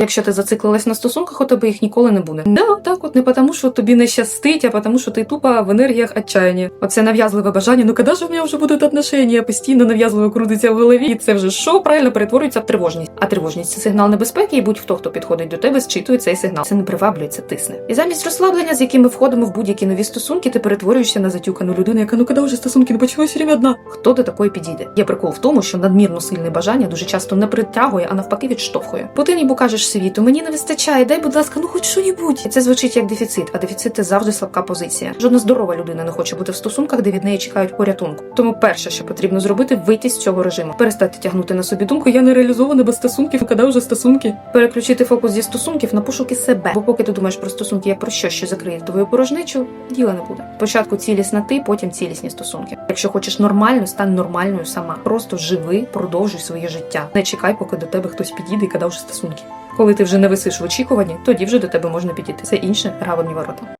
Якщо ти зациклилась на стосунках, у тебе їх ніколи не буде. Да, так от не тому, що тобі не щастить, а тому, що ти тупо в енергіях отчаяння. Оце нав'язливе бажання. Ну коли ж у мене вже будуть отношення? Постійно нав'язливо крутиться в голові. І це вже що правильно перетворюється в тривожність. А тривожність це сигнал небезпеки, і будь-хто, хто підходить до тебе, зчитує цей сигнал. Це не приваблює, це тисне. І замість розслаблення, з яким ми входимо в будь-які нові стосунки, ти перетворюєшся на затюкану людину, яка ну коли вже стосунки, ну почему я все одна? Хто до такої підійде? Є прикол в тому, що надмірно сильне бажання дуже часто не притягує, а навпаки відштовхує. Бо ти ніби кажеш світу, мені не вистачає, дай, будь ласка, ну хоч що-нібудь. І це звучить як дефіцит, а дефіцит це завжди слабка позиція. Жодна здорова людина не хоче бути в стосунках, де від неї чекають порятунку. Тому перше, що потрібно зробити, вийти з цього режиму, перестати тягнути на собі думку, я не реалізована без стосунків, коли вже стосунки. Переключити фокус зі стосунків на пошуки себе. Бо поки ти думаєш про стосунки як про що, що закриє твою порожничу, діла не буде. Спочатку цілісна ти, потім цілісні стосунки. Якщо хочеш нормально, стань нормальною сама. Просто живи, продовжуй своє життя. Не чекай, поки до тебе хтось підійде і вже стосунки. Коли ти вже не висиш в очікуванні, тоді вже до тебе можна підійти. Це інше гавані ворота.